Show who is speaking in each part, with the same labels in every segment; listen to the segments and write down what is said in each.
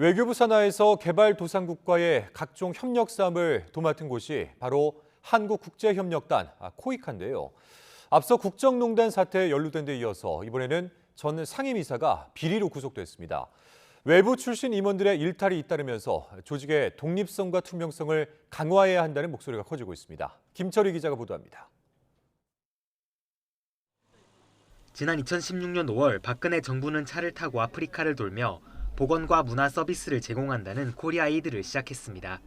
Speaker 1: 외교부 산하에서 개발도상국과의 각종 협력 사업을 도맡은 곳이 바로 한국국제협력단 아, 코이카인데요. 앞서 국정농단 사태에 연루된 데 이어서 이번에는 전 상임이사가 비리로 구속됐습니다. 외부 출신 임원들의 일탈이 잇따르면서 조직의 독립성과 투명성을 강화해야 한다는 목소리가 커지고 있습니다. 김철희 기자가 보도합니다.
Speaker 2: 지난 2016년 5월 박근혜 정부는 차를 타고 아프리카를 돌며 보건과 문화 서비스를 제공한다는 코리아 에이드를 시작했습니다.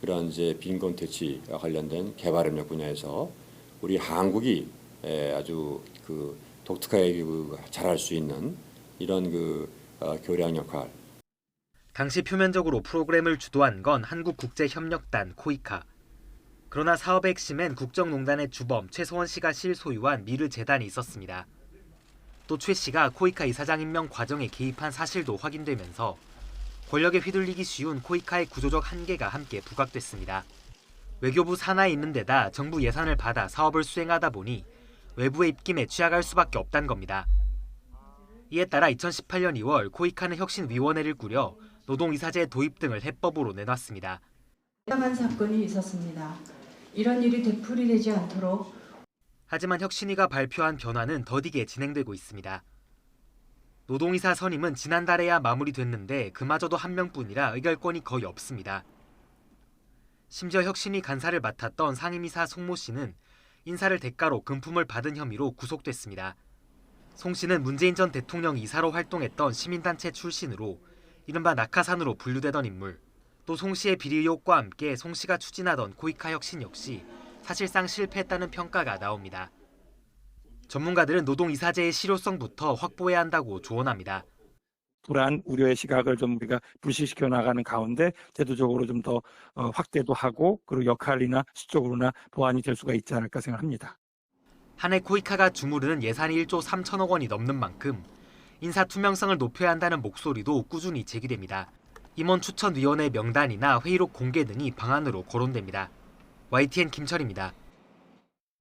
Speaker 3: 그런 이제 빈곤 퇴치와 관련된 개발 협력 분야에서 우리 한국이 에, 아주 그 독특하게 그 잘할 수 있는 이런 그 어, 교량 역할
Speaker 2: 당시 표면적으로 프로그램을 주도한 건 한국국제협력단 코이카. 그러나 사업의 핵심엔 국정농단의 주범 최소원 씨가 실소유한 미르 재단이 있었습니다. 또 최 씨가 코이카 이사장 임명 과정에 개입한 사실도 확인되면서 권력에 휘둘리기 쉬운 코이카의 구조적 한계가 함께 부각됐습니다. 외교부 산하에 있는 데다 정부 예산을 받아 사업을 수행하다 보니 외부의 입김에 취약할 수밖에 없단 겁니다. 이에 따라 2018년 2월 코이카는 혁신위원회를 꾸려 노동이사제 도입 등을 해법으로 내놨습니다.
Speaker 4: 사건이 있었습니다. 이런 일이 되풀이되지 않도록
Speaker 2: 하지만 혁신위가 발표한 변화는 더디게 진행되고 있습니다. 노동이사 선임은 지난달에야 마무리됐는데 그마저도 한 명뿐이라 의결권이 거의 없습니다. 심지어 혁신위 간사를 맡았던 상임이사 송모 씨는 인사를 대가로 금품을 받은 혐의로 구속됐습니다. 송 씨는 문재인 전 대통령 이사로 활동했던 시민단체 출신으로 이른바 낙하산으로 분류되던 인물. 또 송 씨의 비리 의혹과 함께 송 씨가 추진하던 코이카 혁신 역시 사실상 실패했다는 평가가 나옵니다. 전문가들은 노동 이사제의 실효성부터 확보해야 한다고 조언합니다.
Speaker 5: 불안 우려의 시각을 좀 우리가 불식시켜 나가는 가운데 제도적으로 좀 더 확대도 하고 그리고 역할이나 수적으로나 보완이 될 수가 있지 않을까 생각합니다.
Speaker 2: 한해 코이카가 주무르는 예산이 1조 3천억 원이 넘는 만큼 인사 투명성을 높여야 한다는 목소리도 꾸준히 제기됩니다. 임원 추천위원회 명단이나 회의록 공개 등이 방안으로 거론됩니다. YTN 김철입니다.